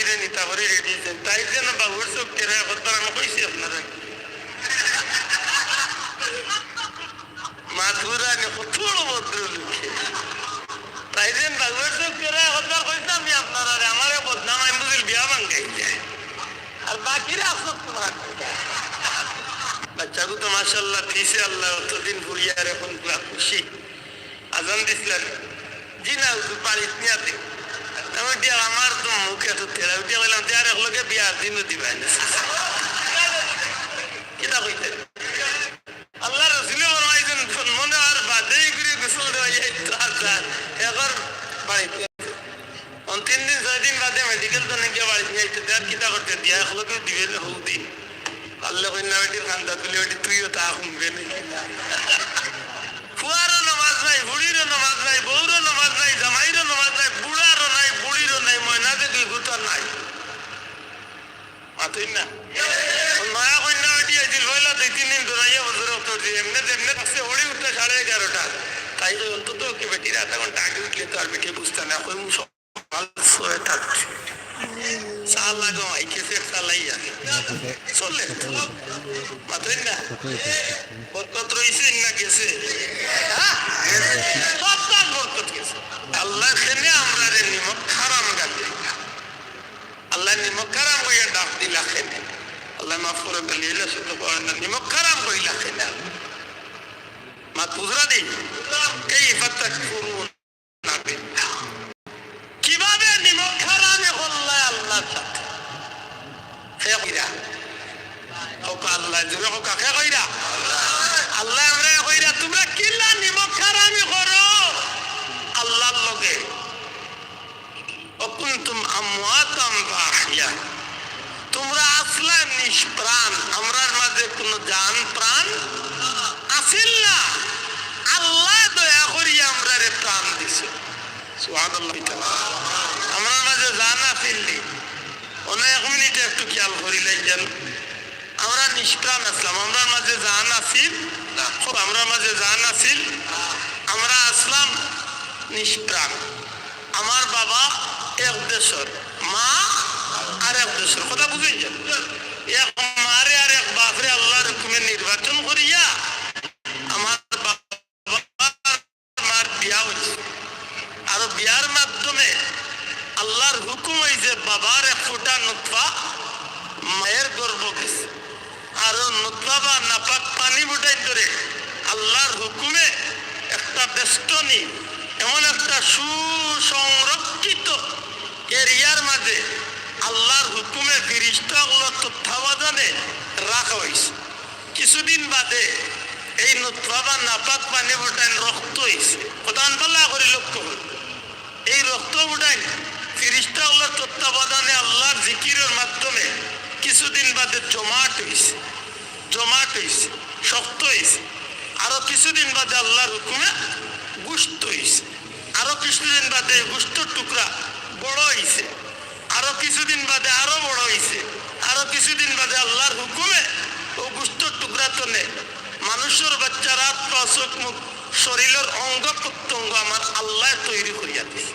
বডিরে নিতা করে রেডি তাই যেন বাবুর চোখ কেড়ে করবার আমি কইছি আপনারা। মাথুরা নি কত ভদ্র লোকে তাই যেন বাবুর চোখ কেড়ে করবার কইছি, আমি আপনারা আমারে বদনাম, আমি বুঝিল বিয়া ভাঙ্গাই যায়। আর বাকিরা আসত তোমার বাচ্চাগু তো মাসাল্লাহ দিছে আল্লাহ, অতদিন ঘুরিয়ে আর এখন পুরা খুশি। আজান দিছিলেন। জি না বাড়িতে নিয়াতে দিয়া আমার তো মুখে তো তেরা উঠিয়া বললাম যে বিয়ার দিনও দিবাই না। কইতে? ফরমাইছেন মনে আর বাদেই করে গোসল দেওয়া যায় তিন দিন, ছয় দিন বাদে মেডিকেল তো কিতা করতে দিয়া একলগে দিবে হোক দিন আল্লাহ খান্দা তুলে বেটি, তুইও তা শুনবে নাকি ফুয়ারও নামাজ নাই, বুড়িরও নামাজ নাই, বউরও নমাজ নাই, জামাইরও নামাজ নাই নাই গুতা নাই মাতুই না নয়া কন্যা বেটি আইছিল পয়লা দুই তিন দিন দৌড়াইয়া বছর উত্তর দিয়ে এমনি যেমনি থাকছে ওড়ি উঠতে সাড়ে এগারোটা তাই অন্তত ওকে বেটির আধা ঘণ্টা আগে উঠলে তো আর বেটি বুঝতে না কই সকাল ছয় থাকছে চাল লাগো আইকে সে চালাই আগে চলে মাতুই না বরকত রইছে না গেছে হ্যাঁ? সব বরকত গেছে আল্লাহ খেনে আমরা রে নিমক আল্লাহ নিমক খারাম কইয়া ডাক দিলা খেনে আল্লাহ মাফ করে বেলিয়ে শুধু করেন না নিমক খারাম কইলা খেনে মা বুঝরা দিই এই ফাত্তাক করুন আল্লাহর সাথে হে কইরা। হোক আল্লাহ জুড়ে আল্লাহ আমরা কইরা তোমরা কিল্লা নিমক খারামি করো আল্লাহর লগে অকুন্তুম আমওয়াতাম বাহিয়া তোমরা আসলা নিষ্প্রাণ আমরার মাঝে কোনো জান প্রাণ আসিল না। আল্লাহ দয়া করিয়া আমরা রে প্রাণ দিছে। আমরার মাঝে জান আসিল অনেক মিনিটে একটু খেয়াল করিলেন যেন আমরা নিষ্প্রাণ আসলাম, আমরার মাঝে জান আসিল আমরার মাঝে জান আসিল আমরা আসলাম নিষ্প্রাণ আমার বাবা এক দেশর মা আর এক দেশর, কথা বুঝেছেন এক মারে আর এক বাপরে আল্লাহর হুকুমে নির্বাচন করিয়া আমার মার বিয়া হয়েছে আর বিয়ার মাধ্যমে আল্লাহর হুকুম হয়েছে বাবার এক ফুটা নুতফা মায়ের গর্ব গেছে। আর নুতফা বা নাপাক পানি বুটাই ধরে আল্লাহর হুকুমে একটা বেষ্টনী, এমন একটা সুসংরক্ষিত এরিয়ার মাঝে আল্লাহর হুকুমে ফিরিস্তাগুলো তত্ত্বাবধানে রাখা হয়েছে। কিছুদিন বাদে এই নুতফা বা নাপাক পানি বুটাইন রক্ত হয়েছে। প্রধান পাল্লা করে লক্ষ্য এই রক্ত বুটাইন ফিরিস্তাগুলোর তত্ত্বাবধানে আল্লাহর জিকিরের মাধ্যমে কিছুদিন বাদে জমাট হয়েছে। জমাট হয়েছে, শক্ত হয়েছে। আরও কিছুদিন বাদে আল্লাহর হুকুমে গুস্ত হয়েছে। আরও কিছুদিন বাদে গুস্তর টুকরা বড় হয়েছে আরও কিছুদিন বাদে আরও বড় হয়েছে আরও কিছুদিন বাদে আল্লাহর হুকুমে ও গুস্ত টুকরা তনে মানুষের বাচ্চারা চোখ মুখ শরীরের অঙ্গ প্রত্যঙ্গ আমার আল্লাহ তৈরি করিয়া দিয়েছে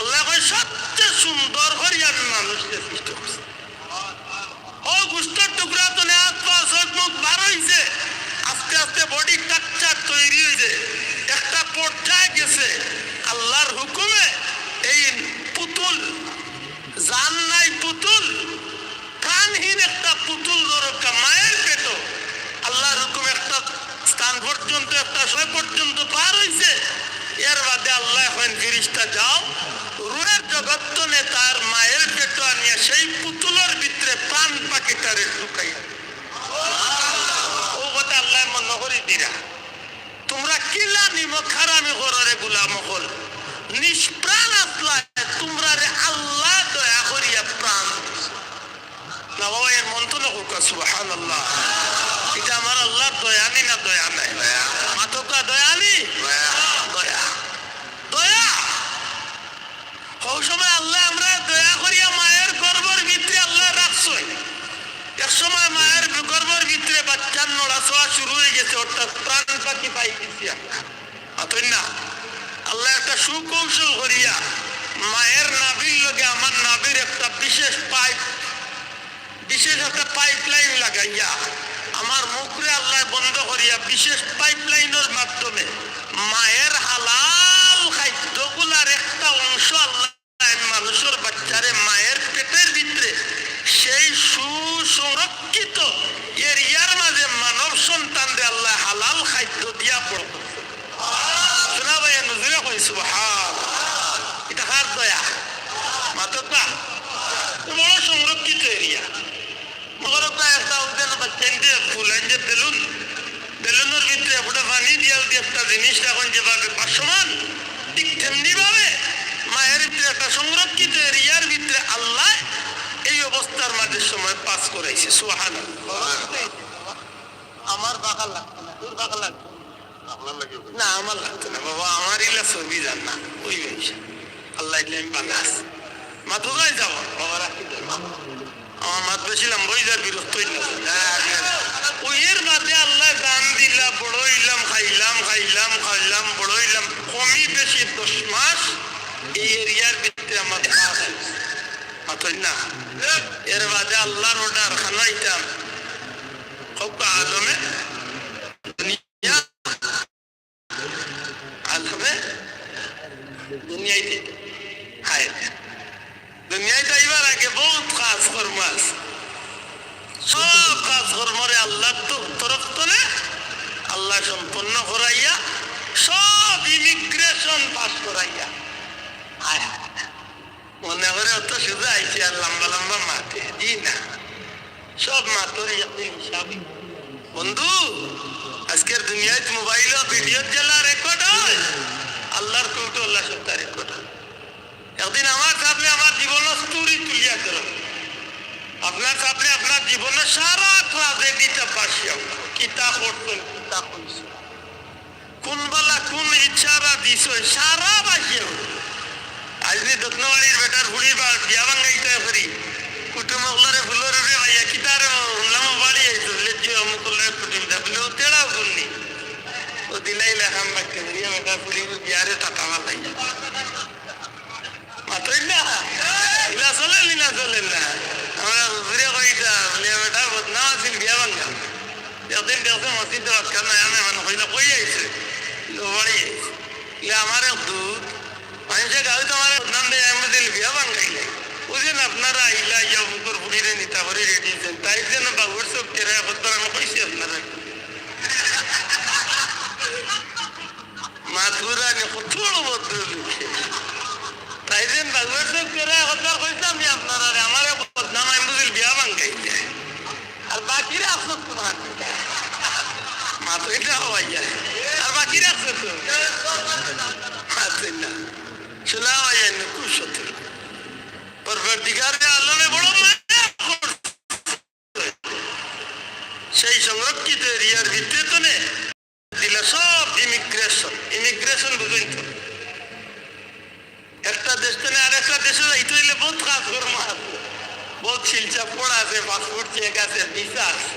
আল্লাহ সবচেয়ে সুন্দর হরিয়ান মানুষকে সৃষ্টি পর্যন্ত, একটা সময় পর্যন্ত পার হয়েছে এর বাদে আল্লাহ এখন ফিরিস্তা যাও, রুহের জগত্তনে তার মায়ের পেট আনিয়া সেই পুতুলের ভিতরে প্রাণ পাখিটারে ঢুকাইয়া ও কথা আল্লাহ মনে করি দিরা। তোমরা কিলা নিমক খারামি কররে গুলাম হল নিষ্প্রাণ আসলা তোমরা রে আল্লাহ দয়া করিয়া প্রাণ। না বাবা, এর মন্ত্র হোক আল্লাহ আল্লাহ দয়ানি না দয়া নাই মাতকা দয়ানি দয়া দয়া হৌ সময় আল্লাহ আমরা দয়া করিয়া মায়ের গর্বর ভিতরে আল্লাহ রাখছই। এক সময় মায়ের গর্বর ভিতরে বাচ্চার নড়াচড়া শুরু হয়ে গেছে একটা প্রাণ পাখি পাই দিছি আমরা না? আল্লাহ একটা সুকৌশল করিয়া মায়ের নাভির লগে আমার নাভির একটা বিশেষ পাইপ বিশেষ একটা পাইপ লাইন লাগাইয়া মুখরে আল্লাহ বন্ধ করিয়া বিশেষ পাইপলাইনের মাধ্যমে মায়ের হালাল খাদ্যগুলার একটা অংশ আল্লাহ মানুষের বাচ্চারে মায়ের পেটের ভিতরে সেই সুসংরক্ষিত এরিয়ার মাঝে মানব সন্তানরে আল্লাহ হালাল খাদ্য দিয়া পড় শোনা ভাই নজরে কইছো হাল এটা কার দয়া মাতক না বড় সংরক্ষিত এরিয়া মগর একটা উদ্যান বাচ্চান যে ফুলেন যে বেলুন বেলুনের ভিতরে একটা পানি দিয়া দিয়ে একটা জিনিস এখন যেভাবে বাসমান ঠিক তেমনি ভাবে মায়ের ভিতরে একটা সংরক্ষিত এরিয়ার ভিতরে আল্লাহ এই অবস্থার মাঝে সময় পাস করাইছে সুহান আমার বাঁকা লাগতো না তোর বাঁকা লাগতো? না আমার লাগতো না। বাবা আমার ইলা ছবি যান না ওই আল্লাহ ইলে আমি বানাস মা তো যাই যাব? বাবা রাখি আমার মাত বেছিলাম বই যার বিরক্ত ওই এর বাদে আল্লাহ দান দিলা বড়ইলাম খাইলাম খাইলাম খাইলাম বড়ইলাম। কমই বেশি দশ মাস এই এরিয়ার ভিতরে আমার না এর বাদে আল্লাহর অর্ডার খানাইতাম খুব আলমে দুনিয়া, আলমে দুনিয়ায় দুনিয়ায় যাইবার আগে বহুত কাজ কর্ম আছে। সব কাজ কর্মরে আল্লাহ তো তরফ তোলে আল্লাহ সম্পন্ন করাইয়া, সব ইমিগ্রেশন পাস করাইয়া। হায়। মনে করে অত শুধু আইছে আর লম্বা লম্বা মাঠে জি না সব মাতর হিসাবে বন্ধু আজকের দুনিয়ায় মোবাইল ভিডিও জেলা রেকর্ড হয়। আল্লাহর কৌটো আল্লাহ সত্তা রেকর্ড হয়। একদিন আমার সামনে আমার জীবন স্টোরি তুলিয়া দিল আপনার সামনে আপনার জীবনের সারা ট্রাজেডিটা বাসিয়া কিতা করছেন, কিতা কইছেন। কোন বেলা কোন ইচ্ছারা দিছ, সারা বাসিয়া আজকে দত্নবাড়ির বেটার ফুড়ি বা বিয়া ভাঙ্গাইতে করি কুটুম অগলারে ফুলরে রে ভাইয়া, কিতার নাম বাড়ি আইতো লেজ্জু অমুকলে কুটুম দা, বলে তেড়াও করনি ও দিলাই লেখাম বাক্য করিয়া বেটার ফুড়ি বিয়ারে টাটা মালাইয়া মাতই না? ইলা চলেন ইলা চলেন না? আমরা ঘুরে কইতা বলে বেটা, বদনাম আছিল, বিয়া ভাঙ্গা একদিন দেখছে মসজিদ রাস্তা নাই আমি মানে কইলে কই আইছে? বাড়ি ইলে আমার দুধ মানুষে গাড়ি তোমার বদনাম দেয় আমি দিল বিয়া ভাঙ্গাইলে ওদিন আপনারা আইলা, ইয়া মুকুর ফুড়িরে নিতা করে রেডি দেন তাই যেন বাবুর সব কেরা করতাম আমি কইছি তাই যেন বাবুর সব কেরা কথা কইছি আমি আপনারা আমার বদনাম আমি বুঝিল বিয়া ভাঙ্গাইলে আর বাকিরা আফসোস তোমার। মাত্র এটা হওয়াই আর বাকিরা না যায় না খুব সত্যি। পরবর্তীকার আলোনে বড় মায়া করছে। সেই সংরক্ষিত এরিয়ার ভিতরে তো নে দিল সব ইমিগ্রেশন ইমিগ্রেশন বুঝুন তো একটা দেশ থেকে আর একটা দেশে যাইতে হইলে বহুত কাজ কর্ম আছে। বহুত শিলচা পড়া আছে, পাসপোর্ট চেক আছে ভিসা আছে।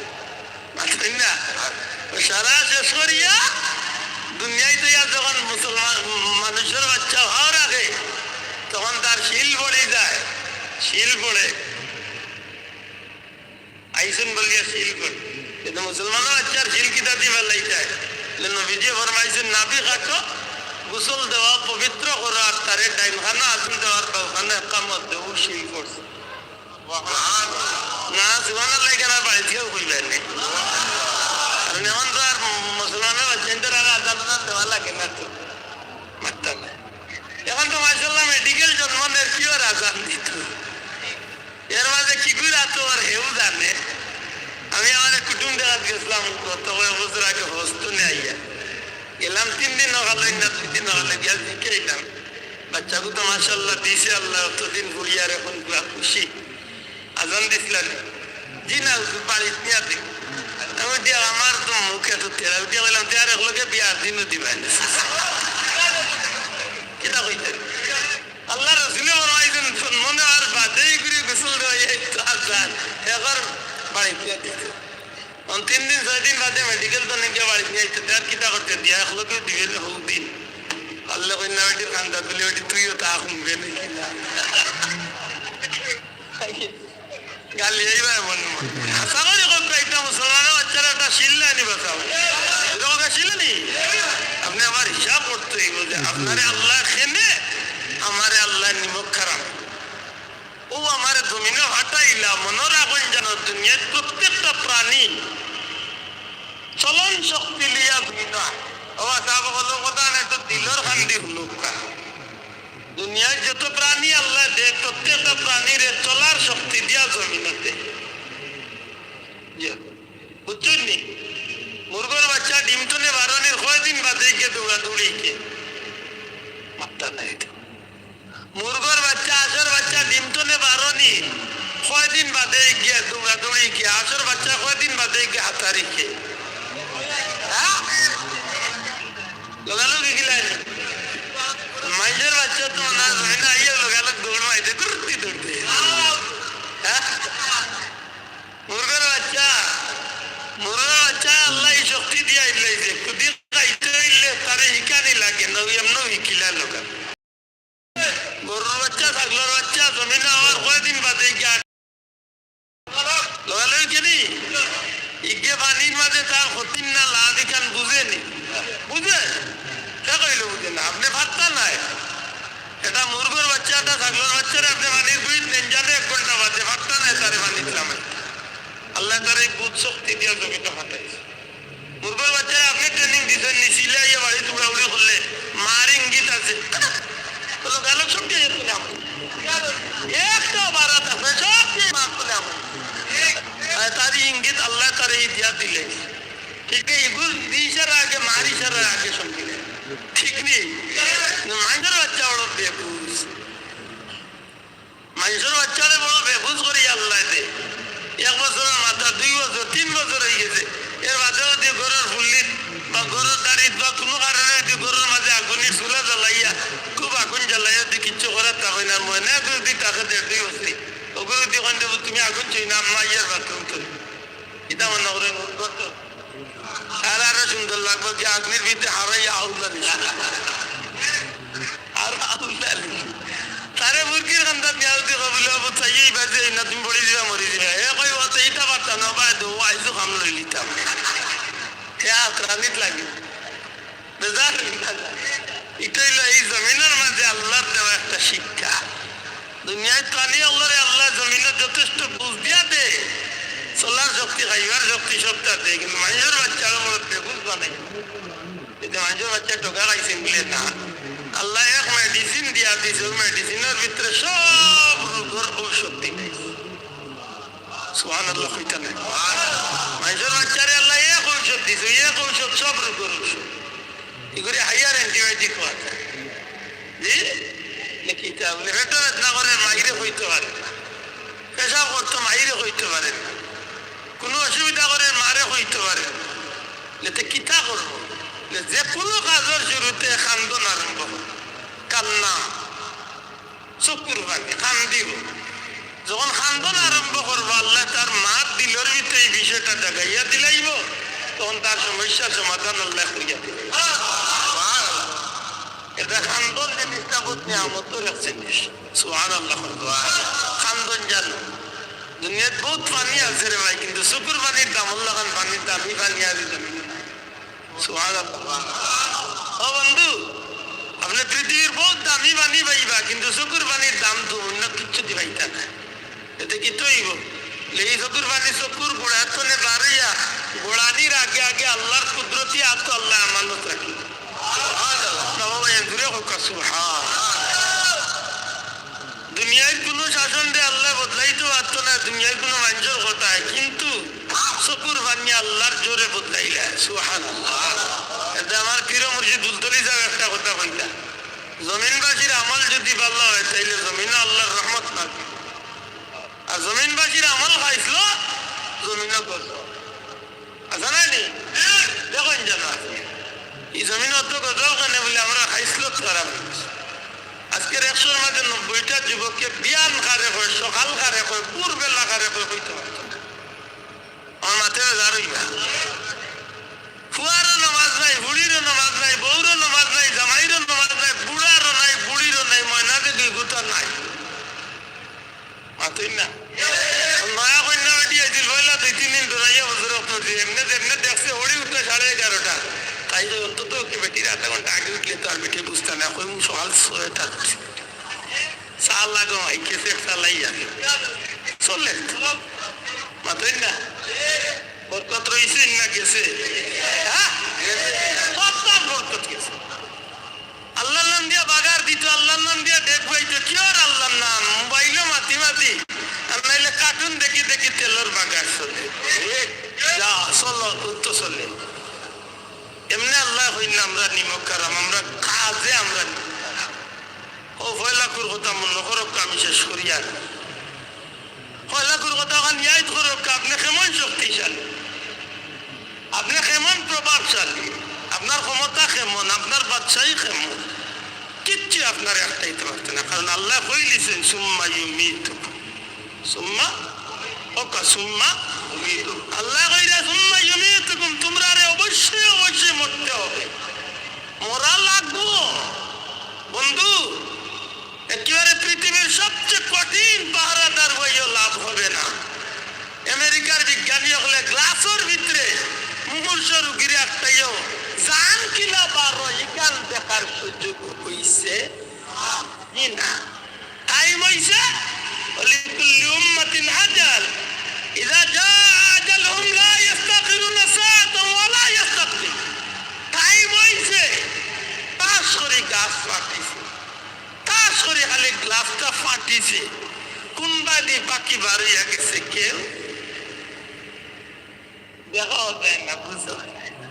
মাত্রই না? সারা শেষ করিয়া দুনিয়ায় তো যখন মুসলমান, মানুষের বাচ্চা হওয়ার তখন তার শিল পড়ে যায়। শিল পড়ে। আইসুন বলিয়া শিল করে কিন্তু মুসলমানের বাচ্চার শিল কিতা দিয়ে ফেলাই নবীজি ফরমাইছেন, নাবি খাটো গোসল দেওয়া পবিত্র করা তারে ডাইন খানা আসুন দেওয়ার ওখানে কামত দেবো, শিল করছে না সুবান লাগে না বাড়ি থেকেও কইবেন না? কারণ এখন তো আর মুসলমানের আর আদান দেওয়া লাগে না তো। মাসাল্লাহ মেডিকেল জন্মনের কি আর আজান দিত এর মাঝে কি করে তো আর হেউ জানে। আমি আমার কুটুম দেখাত গেছিলাম গত বছর আগে হস্ত আইয়া। গেলাম তিন দিন নখালো না দুই দিন নখালো গিয়া শিখাইলাম বাচ্চাকে তো মাসাল্লাহ দিছে আল্লাহ অতদিন ঘুরিয়ার এখন পুরা খুশি। আজান দিছিলেন। জি না বাড়িতে নিয়ে দিক আমি দিয়া, আমার তো মুখে তো তেরা দিয়া বললাম তেয়ার একলগে বিয়ার দিনও দিবেন কিতা কইতেন আল্লাহ রসুলে বলবাইছেন মনে আর বাদেই করে গোসল তো আজান এবার বাড়ি দিয়া দিতে তিন দিন, ছয় দিন বাদে মেডিকেল তো নিয়ে বাড়ি নিয়ে আইতে তার কিতা করতে দিয়া এখলোকে দিবেন হোক দিন আল্লাহ কন্যা বেটির খান্দা তুলে বেটি তুইও তা শুনবে নাকি গালি এইবার মনে মনে আশা করি কোন একটা মুসলমানের বাচ্চারা একটা শিল্লা নি বাঁচাও এরকম শিল্লা নি আপনি আমার হিসাব করতে হইব যে আপনারে আল্লাহ খেনে আমারে আল্লাহ নিমক খারাপ ও আমার জমিনে হাঁটাইলা মনে রাখুন যেন দুনিয়ার প্রত্যেকটা প্রাণী চলন শক্তি লিয়া দুনিয়া ও সাহেব হলো কথা না তো দিলর খান্দি হলো দুনিয়ার যত প্রাণী আল্লাহ দে প্রত্যেকটা প্রাণীর চলার শক্তি দিয়া জমিনতে। বুঝছেন নি? মুরগর বাচ্চা ডিম টনে বারণের কয়দিন বাদে গিয়ে দৌড়া দৌড়ি কে মাত্রা নাই। তো মুরগর বাচ্চা আসর বাচ্চা, ডিম তুলে বারোনি। কয়দিন বাদে গিয়ে দৌড়া দৌড়ি গিয়ে আসর বাচ্চা কয়দিন বাদে গিয়ে হাতারি কে লগালো কি মাইজের বাচ্চা তো না হয় না ইয়ে লোকালক দৌড় মাইতে করতে দৌড়তে মুরগের বাচ্চা মুরগের বাচ্চা আল্লাহ এই শক্তি দিয়া ইলাইছে কুদি খাইতে হইলে তারে হিকানি লাগে না এমন হিকিলা লোকা গরুর বাচ্চা ছাগলের বাচ্চা জমিনে আমার কয়দিন বাদে গিয়া লগালগ কেনি ইগে পানির মাঝে তার হতিন না লা দিখান বুঝেনি বুঝে কে কইল বুঝে না আপনি ভাবতা নাই এটা মুরগোর বাচ্চা এটা ছাগলের বাচ্চারে আপনি পানির বুঝ নেন জানে এক ঘণ্টা বাদে ভাবতা নাই তারে পানি দিলাম আল্লাহ তার এই বুধ শক্তি দিয়ে জমিটা ফাটাইছে মুরগোর বাচ্চারা আপনি ট্রেনিং দিচ্ছেন নিছিলে ইয়ে বাড়ি টুকরা উড়ি করলে মার ইঙ্গিত আছে এই দিয়া দিলে। ঠিক নেই? মানুষের বাচ্চা বড় বেবুজ মানুষের বাচ্চারে বড় বেবুজ করি আল্লাহ দে। এক বছরের মাথা, দুই বছর, তিন বছর হয়ে গেছে। এর মাঝেও যদি গরুর ফুল্লিত বা গরুর দাঁড়িত বা কোনো কারণে যদি গরুর মাঝে আগুনি চুলা জ্বালাইয়া কিচ্ছু করার তা হয় না মনে যদি তাকে দিয়ে দেবো তুমি আগুন চাই না আম্মা ইয়ার বাথরুম করি। এটা মনে করে আর আরও সুন্দর লাগবে যে, আগ্নির ভিতরে হারাইয়া আউলা আর আউলা তারে মুরগির খান্দা মিয়াও দি কবলে অব চাইই বাজে না, তুমি বড়ি দিবা মরি দিবা এ কই অত ইটা পারতা না বাই দো আইজু কাম লই লিতাম। হে আক্রানিত লাগে। বেজার এটা হইল এই জমিনের মাঝে আল্লাহর দেওয়া একটা শিক্ষা। দুনিয়ায় প্রাণী আল্লাহরে, আল্লাহ জমিনে যথেষ্ট বুঝ দিয়া দে। চলার শক্তি খাইবার শক্তি সবটা দে, কিন্তু মানুষের বাচ্চার মধ্যে বুঝবা নাই কিন্তু মানুষের বাচ্চা টোকা খাইছেন বলে না, আল্লাহ এক মেডিসিন দিয়া দিছে, ওই মেডিসিনের ভিতরে সব রোগের ঔষধ দিলে সুহান আল্লাহ কইতা নাই মানুষের বাচ্চারে আল্লাহ এক ঔষধ দিছে এক ঔষধ সব রোগের ঔষধ। এগুলি হাইয়ার অ্যান্টিবায়োটিক হওয়া যায় জি লিখিতে বলে ভেতরে না করে মাইরে হইতে পারে পেশাব করতে মাইরে হইতে পারে কোনো অসুবিধা করে মারে হইতে পারে এতে কিতা করব যে কোনো কাজের শুরুতে খান্দন আরম্ভ কান্না চকুর পানি কান্দিব যখন খান্দন আরম্ভ করব আল্লাহ তার মার দিলর ভিতরে এই বিষয়টা দেখাইয়া দিলাইব তখন তার সমস্যার সমাধান আল্লাহ করিয়া দিল এটা খান্দন জিনিসটা জানো। দুনিয়াত বহুত পানি আছে রে কিন্তু চকুর পানির দাম অন্য কিচ্ছু দি গোড়া তনে বাড়িয়া গোড়ানির আগে আগে আল্লাহর কুদরতি আতো আল্লাহ আমানত রাখি দুনিয়ায় কোন শাসন দিয়ে আল্লাহ বদলাইতে পারতো না দুনিয়ায় কোনো মানুষের কথায়? কিন্তু চকুর বানি আল্লাহর জোরে বদলাইলা সুহান এটা আমার প্রিয় মুর্শিদ দুলতলি যাও একটা কথা কইতা। জমিনবাসীর আমল যদি ভালো হয়, তাইলে জমিনে আল্লাহর রহমত থাকবে। আর জমিনবাসীর আমল খাইছিল জমিনে গল আছে নি দেখুন জানো এই জমিন অত গজল কানে বলে আমরা হাইসলত খারাপ আজকের একশোর মাঝে নব্বইটা যুবককে বিয়ান কারে কয়, সকাল কারে কয়, ভোরবেলা কারে হয় হইতে পারত আমার মাথায় জানোই না ফুয়ারও নামাজ নাই হুড়িরও নামাজ নাই, বউরও নমাজ নাই, জামাইরও নমাজ নাই, বুড়ারও নাই, বুড়িরও নাই, ময়নাকে দুই গুতা নাই। মাতুই না? নয়া কন্যা বেটি আইছিল বইলা দুই তিন দিন ধরাইয়া বছর এমনি এমনি দেখছে হড়ি উঠতে সাড়ে এগারোটা। যে অন্তত কি বেটির আধা ঘণ্টা আগে উঠলে তো আর বেটি বুঝতে না, কই সকাল ছয়টা চাল লাগো এই আইকেছে চালাইয়া চলে মাতুই না? বরকত রইছে না গেছে? হ্যাঁ? আল্লাহর নাম দিয়া বাগার দিত, আল্লাহর নাম দিয়া দেখ পাইতো কি আর আল্লাহর নাম? মোবাইলে মাতি মাতি। নাইলে কার্টুন দেখি দেখি তেলর বাগার চলে। চলো তো চলে। এমনি আল্লাহ হইন, আমরা নিমক কারাম, আমরা কাজে আমরা। ও ভয়লাকুর কথা মনে করো আমি শেষ করি আর। ভয়লাকুর কথা ওখান ইয়াদ করো আপনি কেমন শক্তিশালী? আপনি কেমন প্রভাবশালী? আপনার ক্ষমতা কেমন? আপনার বাচ্চাই কেমন? কিচ্ছু আপনার একটাইতে পারতে না, কারণ আল্লাহ কইলিছেন সুম্মা ইউমিত সুম্মা সুম্মা আল্লাহ কইরা, সুম্মা ইউমিতুকুম তোমরা রে অবশ্যই অবশ্যই মরতে হবে। মরা লাগবো। বন্ধু, একেবারে পৃথিবীর সবচেয়ে কঠিন পাহারাদার হইও লাভ হবে না। আমেরিকার বিজ্ঞানী গ্লাসের ভিতরে মুমূর্ষ রুগীর একটাইও, জান কিলা বারো দেখার সুযোগ হইছে। না টাইম হইছে ولكل أمة أجل إذا جاء أجلهم لا يستأخرون ساعة ولا يستقدمون টাইম হইছে তাস করে গাছ ফাটিছে তাস করে খালি গ্লাসটা ফাটিছে কোনবা দিয়ে বাকি বার হইয়া গেছে কেউ দেখাও যায় না বুঝতে যায় না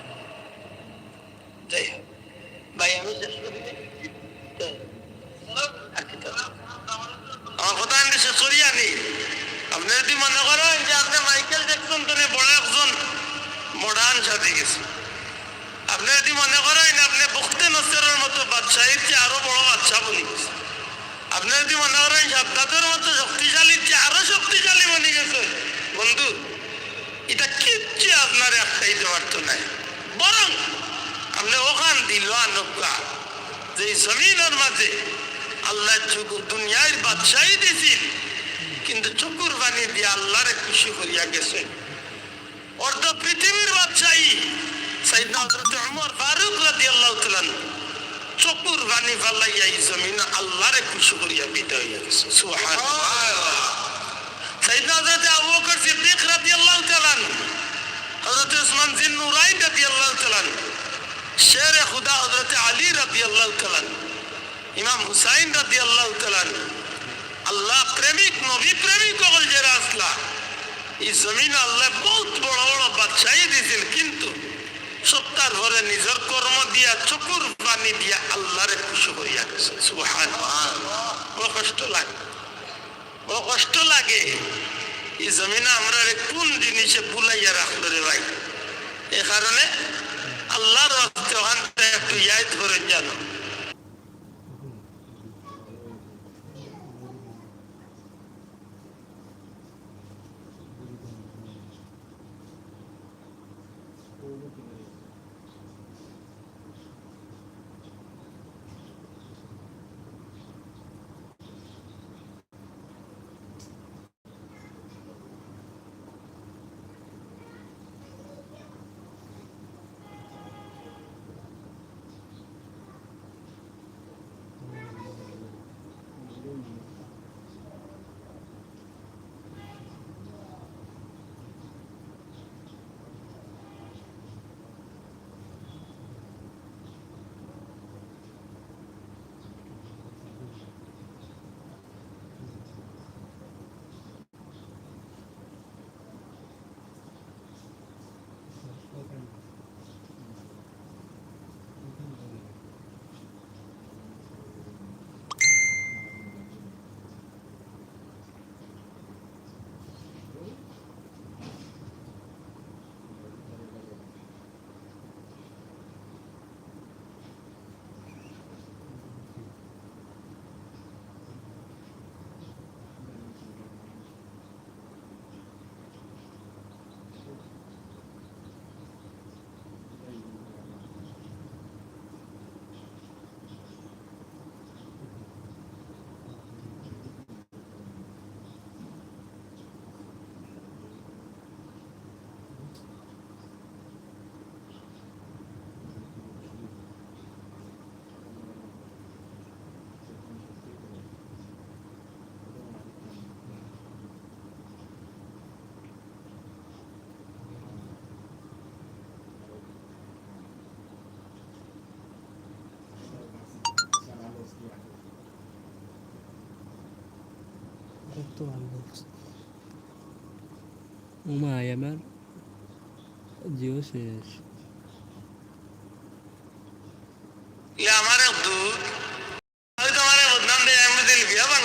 যাই হোক ভাই আমি শেষ করি কথা আমি শেষ আনি আপনি যদি মনে করেন যে আপনি মাইকেল জ্যাকসন তোরে বড় একজন মডার্ন সাথে গেছে। আপনি যদি মনে করেন আপনি বখতে নসরের মতো বাদশাহীর চেয়ে আরও বড় বাচ্চা বনি গেছে। আপনি যদি মনে করেন সাবদাতের মতো শক্তিশালী চেয়ে আরও শক্তিশালী বনি গেছে। বন্ধু, এটা কিচ্ছু আপনার একটাইতে পারতো নাই। বরং আপনি ওখান দিল আনকা যে জমিনের মাঝে আল্লাহ দুনিয়ার বাদশাহী দিছিল কিন্তু চকুর বাণী দিয়ে আল্লাহরে খুশি করিয়া গেছে। অর্ধ পৃথিবীর বাদশাহী সাইদনা হযরত ওমর ফারুক রাদিয়াল্লাহু তাআলা চকুর বাণী ফালাইয়া এই জমিন আল্লাহরে খুশি করিয়া বিদায় হইয়া গেছে। সুবহানাল্লাহ। সাইদনা হযরত আবু বকর সিদ্দিক রাদিয়াল্লাহু তাআলা হযরত উসমান জিন নুরাইন রাদিয়াল্লাহু তাআলা শের খুদা হযরত আলী রাদিয়াল্লাহু তাআলা ইমাম হুসাইন রাদি আল্লাহ আল্লাহ প্রেমিক, নবী প্রেমিক সকল যে আসলা এই জমিন আল্লাহ বহুত বড় বড় বাদশাহী দিয়েছিল কিন্তু সপ্তাহ ভরে নিজের কর্ম দিয়া, চকুর পানি দিয়া আল্লাহরে খুশি করিয়া গেছে সুবহান বড় কষ্ট লাগে। বড় কষ্ট লাগে। এই জমিনে আমরা কোন জিনিসে ভুলাইয়া রাখল রে ভাই? এ কারণে আল্লাহর হস্তে ওখান একটু ইয়াদ করে জানো atual box. Uma Ayamar Dioses. É